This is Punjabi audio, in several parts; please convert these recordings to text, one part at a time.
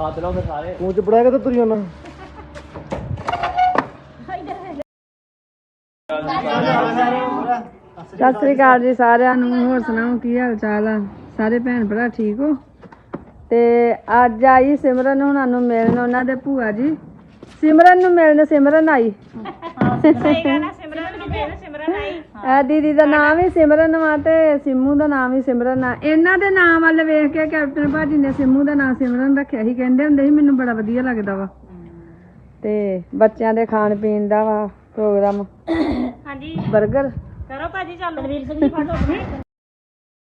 ਹੱਥ ਲਾਓ ਫਿਰ ਸਾਰੇ। ਤੂੰ ਚ ਕੇ ਤੁਰੀ ਉਹਨਾਂ ਸਤਿ ਸ੍ਰੀ ਅਕਾਲ ਜੀ ਸਾਰਿਆਂ ਨੂੰ। ਹੋਰ ਸੁਣਾਓ ਕੀ ਹਾਲ ਚਾਲ ਆ? ਸਾਰੇ ਭੈਣ ਭਰਾ ਠੀਕ ਹੋ? ਤੇ ਅੱਜ ਆਈ ਸਿਮਰਨ ਹੁਣਾਂ ਨੂੰ ਮਿਲਣ ਉਹਨਾਂ ਦੇ ਭੂਆ ਜੀ। ਸਿਮਰਨ ਨੂੰ ਮਿਲਣ ਸਿਮਰਨ ਆਈ। ਆ ਦੀਦੀ ਦਾ ਨਾਮ ਹੀ ਸਿਮਰਨ ਵਾ ਤੇ ਸਿੰਮੂ ਦਾ ਨਾਮ ਹੀ ਸਿਮਰਨ ਆ। ਇਹਨਾਂ ਦੇ ਨਾਮ ਵੱਲ ਵੇਖ ਕੇ ਕੈਪਟਨ ਭਾਜੀ ਨੇ ਸਿੰਮੂ ਦਾ ਨਾਮ ਸਿਮਰਨ ਰੱਖਿਆ ਸੀ। ਕਹਿੰਦੇ ਹੁੰਦੇ ਸੀ ਮੈਨੂੰ ਬੜਾ ਵਧੀਆ ਲੱਗਦਾ ਵਾ। ਤੇ ਬੱਚਿਆਂ ਦੇ ਖਾਣ ਪੀਣ ਦਾ ਵਾ ਪ੍ਰੋਗਰਾਮ। ਹਾਂਜੀ। 버ਗਰ ਕਰੋ ਭਾਜੀ ਚੱਲ। ਵੀਰ ਸਿੰਘ ਜੀ ਫੜੋ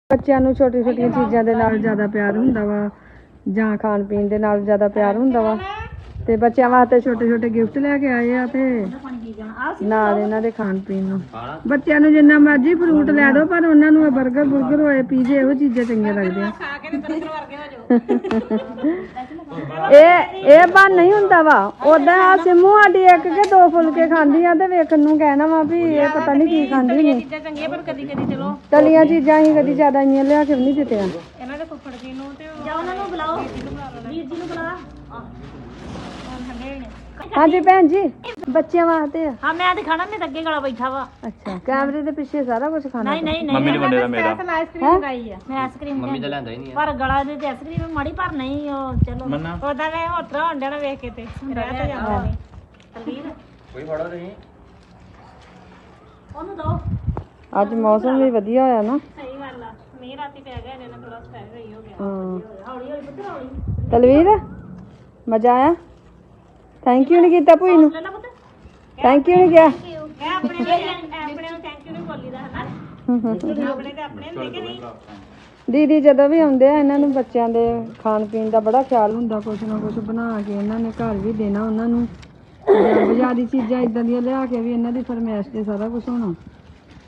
ਬੱਚਿਆਂ ਨੂੰ ਛੋਟੀ ਛੋਟੀਆਂ ਚੀਜ਼ਾਂ ਦੇ ਨਾਲ ਜ਼ਿਆਦਾ ਪਿਆਰ ਹੁੰਦਾ ਵਾ। ਜਾਂ ਖਾਣ ਪੀਣ ਦੇ ਨਾਲ ਜ਼ਿਆਦਾ ਪਿਆਰ ਹੁੰਦਾ ਵਾ। ਤੇ ਬੱਚਿਆਂ ਵਾਸਤੇ ਛੋਟੇ ਛੋਟੇ ਗਿਫਟ ਲੈ ਕੇ ਆਏ ਆ ਤੇ ਨਾਲ ਇਹਨਾਂ ਦੇ ਖਾਣ ਪੀਣ ਨੂੰ। ਬੱਚਿਆਂ ਨੂੰ ਜਿੰਨਾ ਮਰਜ਼ੀ ਫਰੂਟ ਲੈ ਦਿਓ ਪਰ ਉਹਨਾਂ ਨੂੰ 버ਗਰ ਬੁਰਗਰ ਹੋਏ ਪੀਜ਼ੇ ਇਹੋ ਚੀਜ਼ਾਂ ਚੰਗੀਆਂ ਲੱਗਦੀਆਂ। ਹੋ ਇਹ ਇਹ ਬਣ ਨਹੀਂ ਹੁੰਦਾ ਵਾ। ਉਦਾਂ ਆ ਸਿਮੂ ਸਾਡੀ ਇੱਕ ਕੇ ਦੋ ਫੁਲਕੇ ਖਾਂਦੀ ਆ ਤੇ ਵੇਖਣ ਨੂੰ ਕਹਿਣਾ ਵਾ ਵੀ ਇਹ ਪਤਾ ਨਹੀਂ ਕੀ ਖਾਂਦੀ ਨੇ ਚੀਜ਼ਾਂ ਚੰਗੀਆਂ ਪਰ ਕਦੀ ਕਦੀ ਚਲੋ। ਤਲੀਆਂ ਚੀਜ਼ਾਂ ਅਸੀਂ ਕਦੀ ਜ਼ਿਆਦਾ ਇੰਨੀਆਂ ਲਿਆ ਕੇ ਨਹੀਂ ਦਿੱਤੀਆਂ ਇਹਨਾਂ ਦੇ ਫੁੱਫੜ ਜੀ ਨੂੰ ਤੇ ਜਾਂ ਉਹਨਾਂ ਨੂੰ ਬੁਲਾਓ ਵੀਰ ਜੀ ਨੂੰ ਬੁਲਾ ਆਹ ਠੰਡੇ ਨੇ ਹਾਂਜੀ ਭੈਣ ਜੀ ਬੱਚਿਆਂ ਵਾਸਤੇ ਆ। ਹਾਂ ਮੈਂ ਦਿਖਾਣਾ ਮੈਂ ਤਾਂ ਅੱਗੇ ਗਲਾ ਬੈਠਾ ਵਾ। ਅੱਛਾ ਕੈਮਰੇ ਦੇ ਪਿੱਛੇ ਸਾਰਾ ਕੁਝ ਖਾਣਾ ਨਹੀਂ ਨਹੀਂ ਨਹੀਂ ਮੰਮੀ ਨੇ ਵੰਡੇ ਦਾ ਮੇਰਾ। ਆਈਸਕ੍ਰੀਮ ਮੰਗਾਈ ਆ। ਮੈਂ ਆਈਸਕ੍ਰੀਮ ਮੰਮੀ ਤਾਂ ਲੈਂਦਾ ਹੀ ਨਹੀਂ ਪਰ ਗਲਾ ਦੇ ਤੇ ਆਈਸਕ੍ਰੀਮ ਮਾੜੀ ਪਰ ਨਹੀਂ ਉਹ ਚਲੋ। ਉਹਦਾ ਮੈਂ ਹੋਤਰਾ ਹੁੰਦਿਆ ਨਾ ਵੇਖ ਕੇ ਤੇ। ਰਹਿ ਤਾਂ ਜਾਂਦਾ ਨਹੀਂ। ਤਲਵੀਰ? ਕੋਈ ਫੜੋ ਤੁਸੀਂ। ਉਹਨੂੰ ਦੋ। ਅੱਜ ਮੌਸਮ ਵੀ ਵਧੀਆ ਹੋਇਆ ਨਾ। ਸਹੀ ਗੱਲ ਆ। ਮੀਂਹ ਰਾਤੀ ਪੈ ਗਿਆ ਇਹਨਾਂ ਥੋੜਾ ਸਪੈਰ ਗਈ ਹੋ ਗਿਆ। ਹਾਂ। ਹੌਲੀ ਹੌਲੀ ਪੁੱਤ ਹੌਲੀ। ਤਲਵੀਰ ਮਜ਼ਾ ਆਇਆ? ਥੈਂਕ ਯੂ ਨਹੀਂ ਕੀਤਾ ਭੂਈ ਨੂੰ। ਲੈ ਲਾ ਪੁੱਤ। ਥੈਂਕ ਯੂ ਨਹੀਂ ਕਿਹਾ ਇਹ ਆਪਣੇ ਨੂੰ ਆਪਣੇ ਨੂੰ ਥੈਂਕ ਯੂ ਨਹੀਂ ਬੋਲੀਦਾ ਹਨਾ। ਆਪਣੇ ਤੇ ਆਪਣੇ ਹੁੰਦੇ ਕਿ ਨਹੀਂ? ਦੀਦੀ ਜਦੋਂ ਵੀ ਆਉਂਦੇ ਆ ਇਹਨਾਂ ਨੂੰ ਬੱਚਿਆਂ ਦੇ ਖਾਣ ਪੀਣ ਦਾ ਬੜਾ ਖਿਆਲ ਹੁੰਦਾ ਕੁਛ ਨਾ ਕੁਛ ਬਣਾ ਕੇ ਇਹਨਾਂ ਨੇ ਘਰ ਵੀ ਦੇਣਾ ਉਹਨਾਂ ਨੂੰ। ਜਾਂ ਬਾਜ਼ਾਰੀ ਚੀਜ਼ਾਂ ਇਦਾਂ ਦੀਆਂ ਲਿਆ ਕੇ ਵੀ ਇਹਨਾਂ ਦੀ ਫਰਮਾਇਸ਼ ਤੇ ਸਾਰਾ ਕੁਝ ਹੋਣਾ।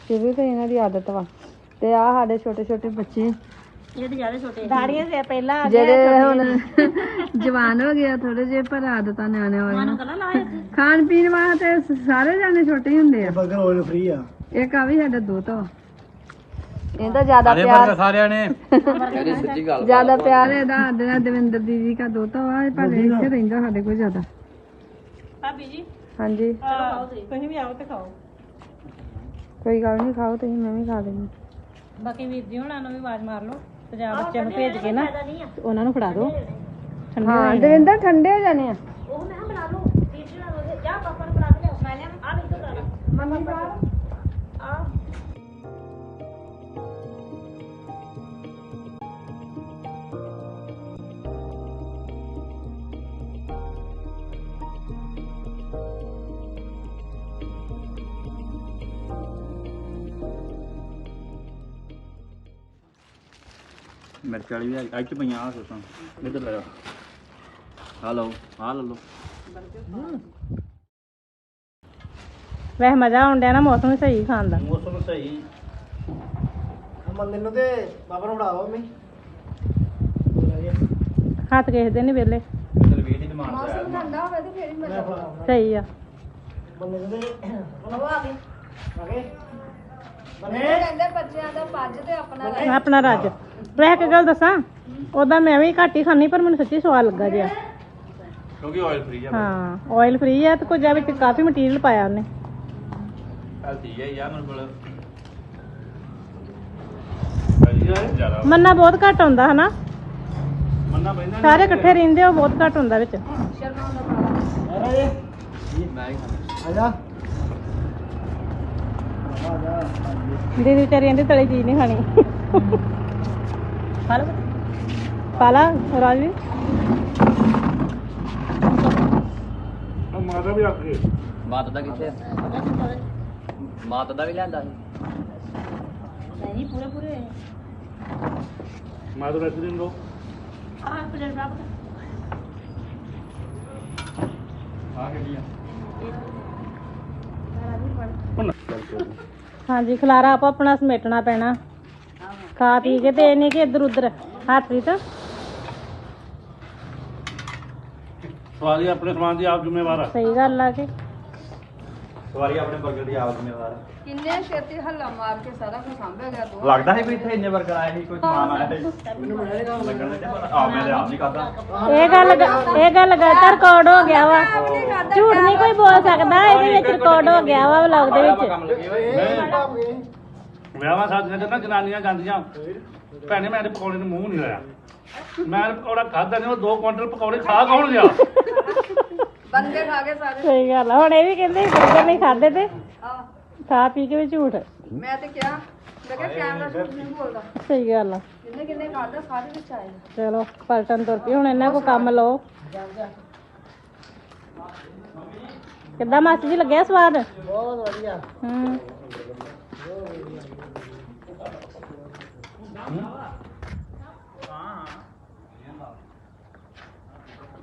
ਸ਼ੁਰੂ ਤੋਂ ਹੀ ਇਹਨਾਂ ਦੀ ਆਦਤ ਵਾ। ਤੇ ਆ ਸਾਡੇ ਛੋਟੇ ਛੋਟੇ ਬੱਚੇ ਇਹ ਤੇ ਜ਼ਿਆਦਾ ਛੋਟੇ ਦਾੜੀਆਂ ਸੇ ਪਹਿਲਾਂ ਜਿਹੜੇ ਹੁਣ ਜਵਾਨ ਹੋ ਗਏ ਆ ਥੋੜੇ ਜਿਹੇ ਪਰ ਆਦਤਾਂ ਕਲਾ ਲਾਇਆ ਇੱਥੇ। ਖਾਣ ਪੀਣ ਵਾਸਤੇ ਸ- ਸਾਰੇ ਜਾਣੇ ਛੋਟੇ ਹੀ ਹੁੰਦੇ ਆ। ਬਰਗਰ ਆਇਲ ਫ੍ਰੀ ਆ। ਇੱਕ ਆ ਵੀ ਸਾਡਾ ਦੋਤਾ ਵਾ ਇਹਦਾ ਜ਼ਿਆਦਾ ਪਿਆਰ ਸਾਰਿਆਂ ਨੇ। ਇਹਦੀ ਸੱਚੀ ਗੱਲ ਜ਼ਿਆਦਾ ਪਿਆਰ ਇਹਦਾ ਸਾਡੇ ਨਾਲ ਦਵਿੰਦਰ ਦੀਦੀ ਦਾ ਦੋਤਾ ਵਾ ਇਹ ਪਰ ਇੱਥੇ ਰਹਿੰਦਾ ਸਾਡੇ ਕੋਲ ਜ਼ਿਆਦਾ। ਭਾਬੀ ਜੀ ਹਾਂਜੀ। ਤੁਸੀਂ ਵੀ ਆਓ ਤੇ ਖਾਓ। ਕੋਈ ਗੱਲ ਨਹੀਂ ਖਾਓ ਤੁਸੀਂ ਮੈਂ ਵੀ ਖਾ ਲੈਂਦੀ। ਬਾਕੀ ਵੀਰ ਜੀ ਹੁਣਾਂ ਨੂੰ ਵੀ ਆਵਾਜ਼ ਮਾਰ ਲਓ। ਤੇ ਜਾਂ ਬੱਚਿਆਂ ਨੂੰ ਭੇਜ ਕੇ ਨਾ ਤੇ ਉਹਨਾਂ ਨੂੰ ਫੜਾ ਦਿਓ। ਹਾਂ ਦਵਿੰਦਰ ਠੰਡੇ ਹੋ ਜਾਣੇ ਆ। ਉਹ ਮੈਂ ਬਣਾ ਲਓ ਵੀਰ ਜੀ ਨਾਲ ਜਾ ਪਾਪਾ ਨੂੰ ਬਣਾ ਕੇ ਲਿਆਓ। ਮੈਂ ਲਿਆ ਆ ਵੀ ਤੋਂ ਕਰਾ ਮੰਮੀ ਬਾਹਰ ਮਿਰਚ ਵਾਲੀ ਵੀ ਅੱਜ ਚ ਪਈਆਂ ਆ ਸੋਸਾਂ। ਇੱਧਰ ਲੈ ਆ। ਆ ਲਓ ਆ ਲੈ ਲਓ। ਵੈਸੇ ਮਜ਼ਾ ਡਿਆ ਨਾ ਮੌਸਮ ਸਹੀ ਖਾਣ ਦਾ। ਮੌਸਮ ਸਹੀ। ਮੰਦਰ ਨੂੰ ਤੇ ਬਾਬਾ ਨੂੰ ਫੜਾਵਾ ਮੈਂ ਹੱਥ ਕਿਸੇ ਦੇ ਨਹੀਂ ਵੇਲੇ ਇੱਧਰ ਠੰਡਾ ਹੋਵੇ ਤੇ ਫੇਰ ਹੀ ਸਹੀ ਆ। ਮੰਦਰ ਨੂੰ ਤੇ ਉਹ ਆ ਗਏ। ਆ ਗਏ। ਕਹਿੰਦੇ ਬੱਚਿਆਂ ਦਾ ਪੱਜ ਤੇ ਆਪਣਾ ਆਪਣਾ ਰਾਜ। ਪਰ ਇੱਕ ਗੱਲ ਦੱਸਾਂ ਉਦਾਂ ਮੈਂ ਵੀ ਘੱਟ ਹੀ ਖਾਣੀ ਪਰ ਮੈਨੂੰ ਸੱਚੀ ਸਵਾਦ ਲੱਗਾ ਜਿਆ ਕਿਉਂਕਿ ਆਇਲ ਫ੍ਰੀ ਆ ਹਾਂ ਆਇਲ ਫ੍ਰੀ ਆ ਤੇ ਕੁਝ ਵਿੱਚ ਕਾਫੀ ਮਟੀਰੀਅਲ ਪਾਇਆ ਉਹਨੇ। ਹੈਲਥੀ ਹੈ ਯਾਰ ਮੇਰੇ ਕੋਲ ਜ਼ਿਆਦਾ ਮੰਨਾ ਬਹੁਤ ਘੱਟ ਆਉਂਦਾ ਹਨਾ? ਮੰਨਾ ਪੈਂਦਾ ਸਾਰੇ ਇਕੱਠੇ ਰਹਿੰਦੇ ਉਹ ਬਹੁਤ ਘੱਟ ਹੁੰਦਾ ਵਿੱਚ। ਆ ਮੈਂ ਹੀ ਖਾਣਾ ਆ ਦੀਦੀ ਵਿਚਾਰੀ ਕਹਿੰਦੀ ਤਲੀ ਚੀਜ਼ ਨਹੀਂ ਖਾਣੀ। ਖਾ ਲਓ ਖਾ ਲਾ ਰਾਜਵੀਰ। ਮਾਤਾ ਵੀ ਰੱਖ ਗਏ ਮਾਤਾ ਦਾ ਕਿੱਥੇ ਮਾਤਾ ਦਾ ਵੀ ਲਿਆਂਦਾ ਸੀ। ਨਹੀਂ ਪੂਰੇ ਪੂਰੇ। ਮਾਤਾ ਰੱਖ ਦਿਨ ਲੋ ਆਹ ਪਲੇਟ ਬਰਾਬਰ ਆ ਕਿਹੜੀ ਆ? ਹਾਂਜੀ ਖਲਾਰਾ ਆਪ ਆਪਣਾ ਸਮੇਟਣਾ ਪੈਣਾ। ਖਾ ਪੀ ਕੇ ਤੇ ਇਹ ਨਹੀਂ ਕਿ ਇੱਧਰ ਉੱਧਰ ਹੱਥ ਵੀ ਤਾਂ ਸਵਾਲੀ ਆਪਣੇ ਸਮਾਨ ਦੀ ਆਪ ਜ਼ਿੰਮੇਵਾਰ ਆ। ਸਹੀ ਗੱਲ ਆ ਕਿ। ਸਵਾਰੀ ਆਪਣੇ ਬਰਗਰ ਦੀ ਆਪ ਜ਼ਿੰਮੇਵਾਰ ਕਿੰਨੇ ਛੇਤੀ ਹੱਲਾ ਮਾਰ ਕੇ ਸਾਰਾ ਕੁਝ ਸਾਂਭਿਆ ਗਿਆ ਦੋ ਲੱਗਦਾ ਸੀ ਵੀ ਇੱਥੇ ਇੰਨੇ ਬਰਗਰ ਆਏ ਸੀ ਕੋਈ ਸਮਾਨ ਆਇਆ ਸੀ। ਲੱਗਣ ਦੇ ਪਰ ਆ ਮੈਂ ਤੇ ਆਪ ਨਹੀਂ ਕਰਦਾ ਇਹ ਗੱਲ ਇਹ ਗੱਲ ਗਲਤ ਰਿਕਾਰਡ ਹੋ ਗਿਆ ਵਾ। ਝੂਠ ਨਹੀਂ ਕੋਈ ਬੋਲ ਸਕਦਾ ਇਹਦੇ ਵਿੱਚ ਰਿਕਾਰਡ ਹੋ ਗਿਆ ਵਾ ਵਲੌਗ ਦੇ ਵਿੱਚ। ਕੰਮ ਲੱਗੇ ਹੋਏ ਵਿਆਹਾਂ ਸਾਡੀਆਂ ਚ ਨਾ ਜਨਾਨੀਆਂ ਜਾਂਦੀਆਂ। ਭੈਣੇ ਮੈਂ ਤੇ ਪਕੌੜੇ ਨੂੰ ਮੂੰਹ ਨਹੀਂ ਲਾਇਆ। ਮੈਂ ਤੇ ਪਕੌੜਾ ਖਾਦਾ ਨਹੀਂ ਉਹ ਦੋ ਕੁਇੰਟਲ ਪਕੌੜੇ ਖਾ ਕੌਣ ਗਿਆ? ਬੰਦੇ ਖਾ ਕੇ ਸਾਰੇ। ਸਹੀ ਗੱਲ ਆ ਹੁਣ ਇਹ ਵੀ ਕਹਿੰਦੇ ਬਰਗਰ ਨਹੀਂ ਖਾਦੇ ਤੇ। ਆ ਖਾ ਪੀ ਕੇ ਵੀ ਝੂਠ। ਮੈਂ ਤੇ ਕਿਹਾ ਮੈਂ ਕਿਹਾ ਕੈਮਰਾ ਝੂਠ ਨਹੀਂ ਬੋਲਦਾ। ਸਹੀ ਗੱਲ ਆ। ਕਿੰਨੇ ਕਿੰਨੇ ਖਾਦਾ ਸਾਰੇ ਵਿੱਚ ਆਏ। ਚਲੋ ਪਲਟਨ ਤੁਰ ਪਈ ਹੁਣ ਇਹਨਾਂ ਕੋ ਕੰਮ ਲਓ। ਕਿੱਦਾਂ ਮਾਸੀ ਜੀ ਲੱਗਿਆ ਸਵਾਦ? ਬਹੁਤ ਵਧੀਆ। ਹੂੰ।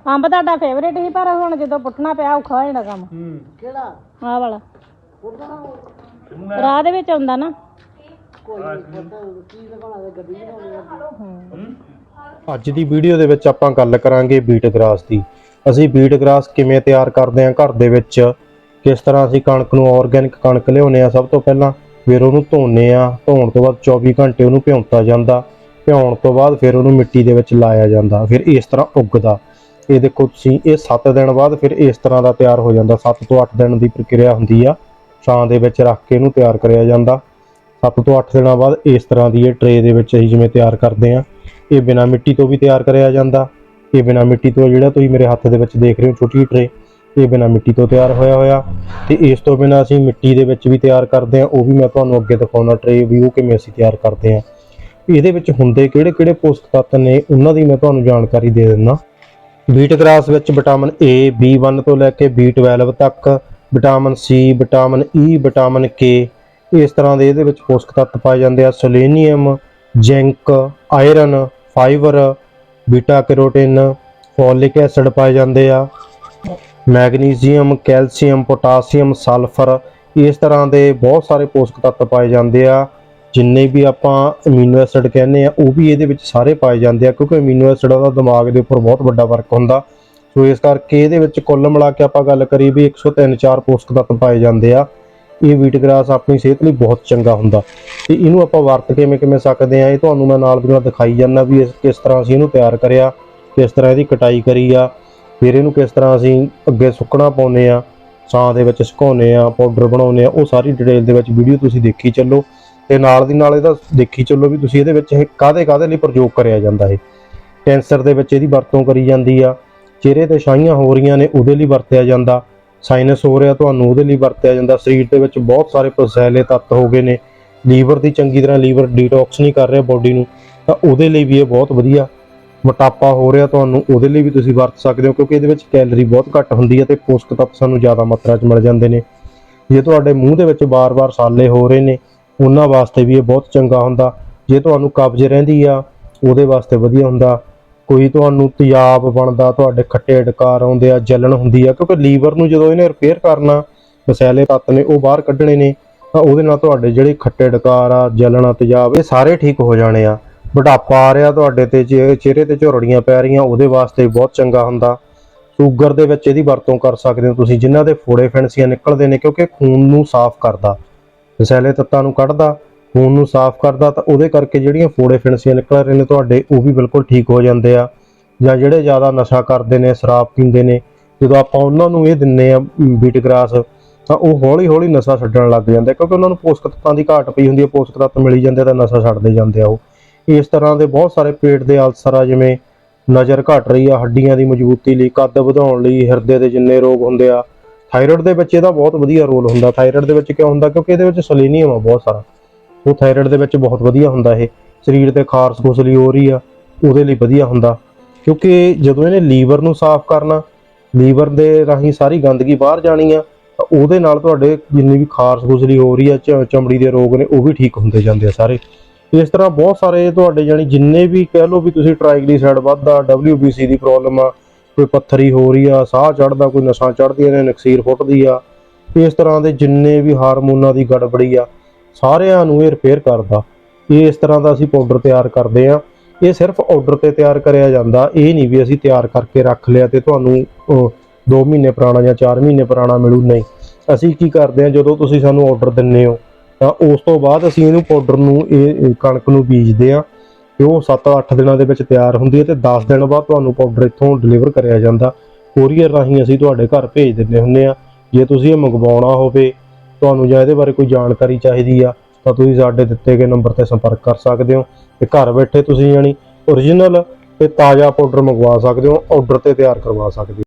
ਅੰਬ ਤੁਹਾਡਾ ਫੇਵਰੇਟ ਸੀ ਪਰ ਹੁਣ ਜਦੋਂ ਪੁੱਟਣਾ ਪਿਆ ਔਖਾ ਹੋ ਜਾਣਾ ਕੰਮ। ਹੂੰ। ਕਿਹੜਾ? ਆਹ ਵਾਲਾ। ਰਾਹ ਦੇ ਵਿੱਚ ਆਉਂਦਾ ਨਾ। ਕੋਈ ਕੀ ਲਗਾਉਣਾ ਗੱਡੀ ਅੱਜ ਦੀ ਵੀਡੀਓ ਦੇ ਵਿੱਚ ਆਪਾਂ ਗੱਲ ਕਰਾਂਗੇ ਬੀਟ ਗ੍ਰਾਸ ਦੀ। ਅਸੀਂ ਬੀਟ ਗ੍ਰਾਸ ਕਿਵੇਂ ਤਿਆਰ ਕਰਦੇ ਹਾਂ ਘਰ ਦੇ ਵਿੱਚ? ਕਿਸ ਤਰ੍ਹਾਂ ਅਸੀਂ ਕਣਕ ਨੂੰ ਆਰਗੈਨਿਕ ਕਣਕ ਲਿਆਉਂਦੇ ਆ ਸਭ ਤੋਂ ਪਹਿਲਾਂ? ਫਿਰ ਉਹਨੂੰ ਧੋਨੇ ਆ, ਧੋਣ ਤੋਂ ਬਾਅਦ 24 ਘੰਟੇ ਉਹਨੂੰ ਭਿਉਂਤਾ ਜਾਂਦਾ, ਭਿਉਣ ਤੋਂ ਬਾਅਦ ਫਿਰ ਉਹਨੂੰ ਮਿੱਟੀ ਦੇ ਵਿੱਚ ਲਾਇਆ ਜਾਂਦਾ, ਫਿਰ ਇਸ ਤਰ੍ਹਾਂ ਉੱਗਦਾ। ਇਹ ਦੇਖੋ ਤੁਸੀਂ, ਇਹ 7 ਦਿਨ ਬਾਅਦ ਫਿਰ ਇਸ ਤਰ੍ਹਾਂ ਦਾ ਤਿਆਰ ਹੋ ਜਾਂਦਾ। 7 ਤੋਂ 8 ਦਿਨ ਦੀ ਪ੍ਰਕਿਰਿਆ ਹੁੰਦੀ ਆ। ਛਾਂ ਦੇ ਵਿੱਚ ਰੱਖ ਕੇ ਇਹਨੂੰ ਤਿਆਰ ਕਰਿਆ ਜਾਂਦਾ। 7 ਤੋਂ 8 ਦਿਨਾਂ ਬਾਅਦ ਇਸ ਤਰ੍ਹਾਂ ਦੀ ਇਹ ਟਰੇ ਦੇ ਵਿੱਚ ਅਸੀਂ ਜਿਵੇਂ ਤਿਆਰ ਕਰਦੇ ਆ, ਇਹ ਬਿਨਾ ਮਿੱਟੀ ਤੋਂ ਵੀ ਤਿਆਰ ਕਰਿਆ ਜਾਂਦਾ। ਇਹ ਬਿਨਾ ਮਿੱਟੀ ਤੋਂ ਜਿਹੜਾ ਤੁਸੀਂ ਮੇਰੇ ਹੱਥ ਦੇ ਵਿੱਚ ਦੇਖ ਰਹੇ ਹੋ, ਛੋਟੀ ਟਰੇ। ਇਹ ਬਿਨਾ ਮਿੱਟੀ ਤੋਂ ਤਿਆਰ ਹੋਇਆ ਹੋਇਆ। ਤੇ ਇਸ ਤੋਂ ਬਿਨਾ ਅਸੀਂ ਮਿੱਟੀ ਦੇ ਵਿੱਚ ਵੀ ਤਿਆਰ ਕਰਦੇ ਹਾਂ। ਉਹ ਵੀ ਮੈਂ ਤੁਹਾਨੂੰ ਅੱਗੇ ਦਿਖਾਉਣਾ ਟਰੇ ਵੀ ਉਹ ਕਿਵੇਂ ਅਸੀਂ ਤਿਆਰ ਕਰਦੇ ਹਾਂ। ਇਹਦੇ ਵਿੱਚ ਹੁੰਦੇ ਕਿਹੜੇ ਕਿਹੜੇ ਪੋਸ਼ਕ ਤੱਤ ਨੇ, ਉਹਨਾਂ ਦੀ ਮੈਂ ਤੁਹਾਨੂੰ ਜਾਣਕਾਰੀ ਦੇ ਦਿੰਦਾ। ਬੀਟ ਗ੍ਰਾਸ ਵਿੱਚ ਵਿਟਾਮਿਨ A B1 ਤੋਂ ਲੈ ਕੇ B12 ਤੱਕ, vitamin C, vitamin E vitamin K ਇਸ ਤਰ੍ਹਾਂ ਦੇ ਇਹਦੇ ਵਿੱਚ ਪੋਸ਼ਕ ਤੱਤ ਪਾਏ ਜਾਂਦੇ ਆ। Selenium zinc iron fibre beta carotene folic acid ਪਾਏ ਜਾਂਦੇ ਆ। ਮੈਗਨੀਜ਼ੀਅਮ ਕੈਲਸ਼ੀਅਮ, ਪੋਟਾਸ਼ੀਅਮ, ਸਲਫਰ, ਇਸ ਤਰ੍ਹਾਂ ਦੇ ਬਹੁਤ ਸਾਰੇ ਪੋਸ਼ਕ ਤੱਤ ਪਾਏ ਜਾਂਦੇ ਆ। ਜਿੰਨੇ ਵੀ ਆਪਾਂ ਅਮੀਨੋ ਐਸਿਡ ਕਹਿੰਦੇ ਆ, ਉਹ ਵੀ ਇਹਦੇ ਵਿੱਚ ਸਾਰੇ ਪਾਏ ਜਾਂਦੇ ਆ, ਕਿਉਂਕਿ ਅਮੀਨੋ ਐਸਿਡ ਦਾ ਦਿਮਾਗ ਦੇ ਉੱਪਰ ਬਹੁਤ ਵੱਡਾ ਵਰਕ ਹੁੰਦਾ। ਸੋ ਇਸ ਕਰਕੇ ਇਹਦੇ ਵਿੱਚ ਕੁੱਲ ਮਿਲਾ ਕੇ ਆਪਾਂ ਗੱਲ ਕਰੀਏ ਵੀ 103 4 ਪੋਸ਼ਕ ਤੱਤ ਪਾਏ ਜਾਂਦੇ ਆ। ਇਹ ਵੀਟ ਗ੍ਰਾਸ ਆਪਣੀ ਸਿਹਤ ਲਈ ਬਹੁਤ ਚੰਗਾ ਹੁੰਦਾ। ਤੇ ਇਹਨੂੰ ਆਪਾਂ ਵਰਤ ਕਿਵੇਂ ਕਿਵੇਂ ਸਕਦੇ ਆ, ਇਹ ਤੁਹਾਨੂੰ ਮੈਂ ਨਾਲ ਦੀ ਨਾਲ ਦਿਖਾਈ ਜਾਂਦਾ ਵੀ ਇਸ ਕਿਸ ਤਰ੍ਹਾਂ ਅਸੀਂ ਇਹਨੂੰ ਤਿਆਰ ਕਰਿਆ, ਕਿਸ ਤਰ੍ਹਾਂ ਇਹਦੀ ਕਟਾਈ ਕਰੀ ਆ। ਫਿਰ ਇਹਨੂੰ ਕਿਸ ਤਰ੍ਹਾਂ ਅਸੀਂ ਅੱਗੇ ਸੁੱਕਣਾ ਪਾਉਂਦੇ ਆ ਛਾਂ ਦੇ ਵਿੱਚ ਸੁਕਾਉਂਦੇ ਆ ਪਾਊਡਰ ਬਣਾਉਂਦੇ ਆ ਉਹ ਸਾਰੀ ਡਿਟੇਲ ਦੇ ਵਿੱਚ ਵੀਡੀਓ ਤੁਸੀਂ ਦੇਖੀ ਚੱਲੋ ਤੇ ਨਾਲ ਦੀ ਨਾਲ ਇਹਦਾ ਦੇਖੀ ਚੱਲੋ ਵੀ ਤੁਸੀਂ ਇਹਦੇ ਵਿੱਚ ਇਹ ਕਾਦੇ ਕਾਦੇ ਲਈ ਪ੍ਰਯੋਗ ਕਰਿਆ ਜਾਂਦਾ ਹੈ ਕੈਂਸਰ ਦੇ ਵਿੱਚ ਇਹਦੀ ਵਰਤੋਂ ਕਰੀ ਜਾਂਦੀ ਆ, ਚਿਹਰੇ ਤੇ ਛਾਈਆਂ ਹੋ ਰਹੀਆਂ ਨੇ ਉਹਦੇ ਲਈ ਵਰਤਿਆ ਜਾਂਦਾ ਸਾਈਨਸ ਹੋ ਰਿਹਾ ਤੁਹਾਨੂੰ ਉਹਦੇ ਲਈ ਵਰਤਿਆ ਜਾਂਦਾ, ਸਰੀਰ ਦੇ ਵਿੱਚ ਬਹੁਤ ਸਾਰੇ ਪੋਸੈਲੇ ਤੱਤ ਹੋ ਗਏ ਨੇ, ਲੀਵਰ ਦੀ ਚੰਗੀ ਤਰ੍ਹਾਂ ਲੀਵਰ ਡੀਟੌਕਸ ਨਹੀਂ ਕਰ ਰਿਹਾ ਬੋਡੀ ਨੂੰ, ਤਾਂ ਉਹਦੇ ਲਈ ਵੀ ਇਹ ਬਹੁਤ ਵਧੀਆ ਮੋਟਾਪਾ ਹੋ ਰਿਹਾ ਤੁਹਾਨੂੰ, ਉਹਦੇ ਲਈ ਵੀ ਤੁਸੀਂ ਵਰਤ ਸਕਦੇ ਹੋ, ਕਿਉਂਕਿ ਇਹਦੇ ਵਿੱਚ ਕੈਲਰੀ ਬਹੁਤ ਘੱਟ ਹੁੰਦੀ ਹੈ ਤੇ ਪੋਸ਼ਕ ਤੱਤ ਸਾਨੂੰ ਜ਼ਿਆਦਾ ਮਾਤਰਾ 'ਚ ਮਿਲ ਜਾਂਦੇ ਨੇ। ਜੇ ਤੁਹਾਡੇ ਮੂੰਹ ਦੇ ਵਿੱਚ ਬਾਰ-ਬਾਰ ਸਾਲੇ ਹੋ ਰਹੇ ਨੇ, ਉਹਨਾਂ ਵਾਸਤੇ ਵੀ ਇਹ ਬਹੁਤ ਚੰਗਾ ਹੁੰਦਾ। ਜੇ ਤੁਹਾਨੂੰ ਕਬਜ਼ ਰਹਿੰਦੀ ਆ, ਉਹਦੇ ਵਾਸਤੇ ਵਧੀਆ ਹੁੰਦਾ। ਕੋਈ ਤੁਹਾਨੂੰ ਤੇਜ਼ਾਬ ਬਣਦਾ, ਤੁਹਾਡੇ ਖੱਟੇ ਡਕਾਰ ਆਉਂਦੇ ਆ, ਜਲਣ ਹੁੰਦੀ ਆ, ਕਿਉਂਕਿ ਲੀਵਰ ਨੂੰ ਜਦੋਂ ਇਹਨੇ ਰਿਪੇਅਰ ਕਰਨਾ, ਮਸਾਲੇ ਤੱਤ ਨੇ, ਉਹ ਬਾਹਰ ਕੱਢਣੇ ਨੇ, ਤਾਂ ਉਹਦੇ ਨਾਲ ਤੁਹਾਡੇ ਜਿਹੜੇ ਖੱਟੇ ਡਕਾਰ ਆ, ਜਲਣ ਆ, ਤੇਜ਼ਾਬ, ਇਹ ਸਾਰੇ ਠੀਕ ਹੋ ਜਾਣੇ ਆ। ਬੁਢਾਪਾ ਆ ਰਿਹਾ ਤੁਹਾਡੇ ਤੇ, ਜੇ ਚਿਹਰੇ ਤੇ ਝੁਰੜੀਆਂ ਪੈ ਰਹੀਆਂ, ਉਹਦੇ ਵਾਸਤੇ ਬਹੁਤ ਚੰਗਾ ਹੁੰਦਾ। ਸ਼ੂਗਰ ਦੇ ਵਿੱਚ ਇਹਦੀ ਵਰਤੋਂ ਕਰ ਸਕਦੇ ਹੋ ਤੁਸੀਂ, ਜਿਨ੍ਹਾਂ ਦੇ ਫੋੜੇ ਫਿਣਸੀਆਂ ਨਿਕਲਦੇ ਨੇ, ਕਿਉਂਕਿ ਖੂਨ ਨੂੰ ਸਾਫ਼ ਕਰਦਾ। ਮਸੈਲੇ ਤੱਤਾਂ ਨੂੰ ਕੱਢਦਾ, ਖੂਨ ਨੂੰ ਸਾਫ਼ ਕਰਦਾ, ਤਾਂ ਉਹਦੇ ਕਰਕੇ ਜਿਹੜੀਆਂ ਫੋੜੇ ਫਿਣਸੀਆਂ ਨਿਕਲ ਰਹੇ ਨੇ ਤੁਹਾਡੇ, ਉਹ ਵੀ ਬਿਲਕੁਲ ਠੀਕ ਹੋ ਜਾਂਦੇ ਆ। ਜਾਂ ਜਿਹੜੇ ਜ਼ਿਆਦਾ ਨਸ਼ਾ ਕਰਦੇ ਨੇ, ਸ਼ਰਾਬ ਪੀਂਦੇ ਨੇ, ਜਦੋਂ ਆਪਾਂ ਉਹਨਾਂ ਨੂੰ ਇਹ ਦਿੰਨੇ ਆ ਬੀਟ ਗ੍ਰਾਸ ਤਾਂ ਉਹ ਹੌਲੀ ਹੌਲੀ ਨਸ਼ਾ ਛੱਡਣ ਲੱਗ ਜਾਂਦੇ ਕਿਉਂਕਿ ਉਹਨਾਂ ਨੂੰ ਪੋਸ਼ਕ ਤੱਤਾਂ ਦੀ ਘਾਟ ਪਈ ਹੁੰਦੀ ਹੈ ਪੋਸ਼ਕ ਤੱਤ ਮਿਲੀ ਜਾਂਦੇ ਤਾਂ ਨਸ਼ਾ ਛੱਡਦੇ ਜਾਂਦੇ ਆ ਉਹ। ਇਸ ਤਰ੍ਹਾਂ ਦੇ ਬਹੁਤ ਸਾਰੇ ਪੇਟ ਦੇ ਅਲਸਰ ਆ, ਜਿਵੇਂ ਨਜ਼ਰ ਘਟ ਰਹੀ ਆ, ਹੱਡੀਆਂ ਦੀ ਮਜ਼ਬੂਤੀ ਲਈ, ਕੱਦ ਵਧਾਉਣ ਲਈ, ਹਿਰਦੇ ਦੇ ਜਿੰਨੇ ਰੋਗ ਹੁੰਦੇ ਆ। ਥਾਇਰਾਇਡ ਦੇ ਵਿੱਚ ਇਹਦਾ ਬਹੁਤ ਵਧੀਆ ਰੋਲ ਹੁੰਦਾ। ਥਾਇਰਾਇਡ ਦੇ ਵਿੱਚ ਕਿਉਂ ਹੁੰਦਾ? ਕਿਉਂਕਿ ਇਹਦੇ ਵਿੱਚ ਸੈਲੇਨੀਅਮ ਆ ਬਹੁਤ ਸਾਰਾ। ਉਹ ਥਾਇਰਾਇਡ ਦੇ ਵਿੱਚ ਬਹੁਤ ਵਧੀਆ ਹੁੰਦਾ ਇਹ। ਸਰੀਰ ਤੇ ਖਾਰਸ ਖੁਸਲੀ ਹੋ ਰਹੀ ਆ, ਉਹਦੇ ਲਈ ਵਧੀਆ ਹੁੰਦਾ। ਕਿਉਂਕਿ ਜਦੋਂ ਇਹਨੇ ਲੀਵਰ ਨੂੰ ਸਾਫ਼ ਕਰਨਾ, ਲੀਵਰ ਦੇ ਰਾਹੀਂ ਸਾਰੀ ਗੰਦਗੀ ਬਾਹਰ ਜਾਣੀ ਆ ਉਹਦੇ ਨਾਲ ਤੁਹਾਡੇ ਜਿੰਨੀ ਵੀ ਖਾਰਸ ਖੁਸਲੀ ਹੋ ਰਹੀ ਆ ਚਮੜੀ ਦੇ ਰੋਗ ਨੇ, ਉਹ ਵੀ ਠੀਕ ਹੁੰਦੇ ਜਾਂਦੇ ਆ ਸਾਰੇ। ਇਸ ਤਰ੍ਹਾਂ ਬਹੁਤ ਸਾਰੇ ਤੁਹਾਡੇ ਜਾਨੀ ਜਿੰਨੇ ਵੀ ਕਹਿ ਲਓ ਵੀ ਤੁਸੀਂ ਟ੍ਰਾਈਗਲੀਸਰਾਈਡ ਵੱਧਦਾ WBC ਦੀ ਪ੍ਰੋਬਲਮ ਆ, ਕੋਈ ਪੱਥਰੀ ਹੋ ਰਹੀ ਆ, ਸਾਹ ਚੜਦਾ ਕੋਈ ਨਸਾਂ ਚੜਦੀਆਂ ਨੇ, ਨਕਸੀਰ ਫੁੱਟਦੀ ਆ ਇਸ ਤਰ੍ਹਾਂ ਦੇ ਜਿੰਨੇ ਵੀ ਹਾਰਮੋਨਾਂ ਦੀ ਗੜਬੜੀ ਆ, ਸਾਰਿਆਂ ਨੂੰ ਇਹ ਰਿਪੇਅਰ ਕਰਦਾ। ਇਹ ਇਸ ਤਰ੍ਹਾਂ ਦਾ ਅਸੀਂ ਪਾਊਡਰ ਤਿਆਰ ਕਰਦੇ ਆ। ਇਹ ਸਿਰਫ ਆਰਡਰ ਤੇ ਤਿਆਰ ਕਰਿਆ ਜਾਂਦਾ, ਇਹ ਨਹੀਂ ਵੀ ਅਸੀਂ ਤਿਆਰ ਕਰਕੇ ਰੱਖ ਲਿਆ ਤੇ ਤੁਹਾਨੂੰ 2 ਮਹੀਨੇ ਪੁਰਾਣਾ ਜਾਂ 4 ਮਹੀਨੇ ਪੁਰਾਣਾ ਮਿਲੂ ਨਹੀਂ। ਅਸੀਂ ਕੀ ਕਰਦੇ ਹਾਂ ਜਦੋਂ ਤੁਸੀਂ ਸਾਨੂੰ ਆਰਡਰ ਦਿੰਨੇ ਹੋ ਤਾਂ ਉਸ ਤੋਂ ਬਾਅਦ ਅਸੀਂ ਇਹਨੂੰ ਪਾਊਡਰ ਨੂੰ ਇਹ ਕਣਕ ਨੂੰ ਬੀਜਦੇ ਹਾਂ ਤੇ ਉਹ 7-8 ਦਿਨਾਂ ਦੇ ਵਿੱਚ ਤਿਆਰ ਹੁੰਦੀ ਹੈ ਤੇ 10 ਦਿਨ ਬਾਅਦ ਤੁਹਾਨੂੰ ਪਾਊਡਰ ਇੱਥੋਂ ਡਿਲੀਵਰ ਕਰਿਆ ਜਾਂਦਾ। ਕੋਰੀਅਰ ਰਾਹੀਂ ਅਸੀਂ ਤੁਹਾਡੇ ਘਰ ਭੇਜ ਦਿੰਦੇ ਹੁੰਦੇ ਆ ਜੇ ਤੁਸੀਂ ਇਹ ਮੰਗਵਾਉਣਾ ਹੋਵੇ, ਤੁਹਾਨੂੰ ਜਾਂ ਇਹਦੇ ਬਾਰੇ ਕੋਈ ਜਾਣਕਾਰੀ ਚਾਹੀਦੀ ਆ, ਤਾਂ ਤੁਸੀਂ ਸਾਡੇ ਦਿੱਤੇ ਗਏ ਨੰਬਰ ਤੇ ਸੰਪਰਕ ਕਰ ਸਕਦੇ ਹੋ ਤੇ ਘਰ ਬੈਠੇ ਤੁਸੀਂ ਯਾਨੀ ਓਰੀਜਨਲ ਤੇ ਤਾਜ਼ਾ ਪਾਊਡਰ ਮੰਗਵਾ ਸਕਦੇ ਹੋ ਆਰਡਰ ਤੇ ਤਿਆਰ ਕਰਵਾ ਸਕਦੇ ਹੋ।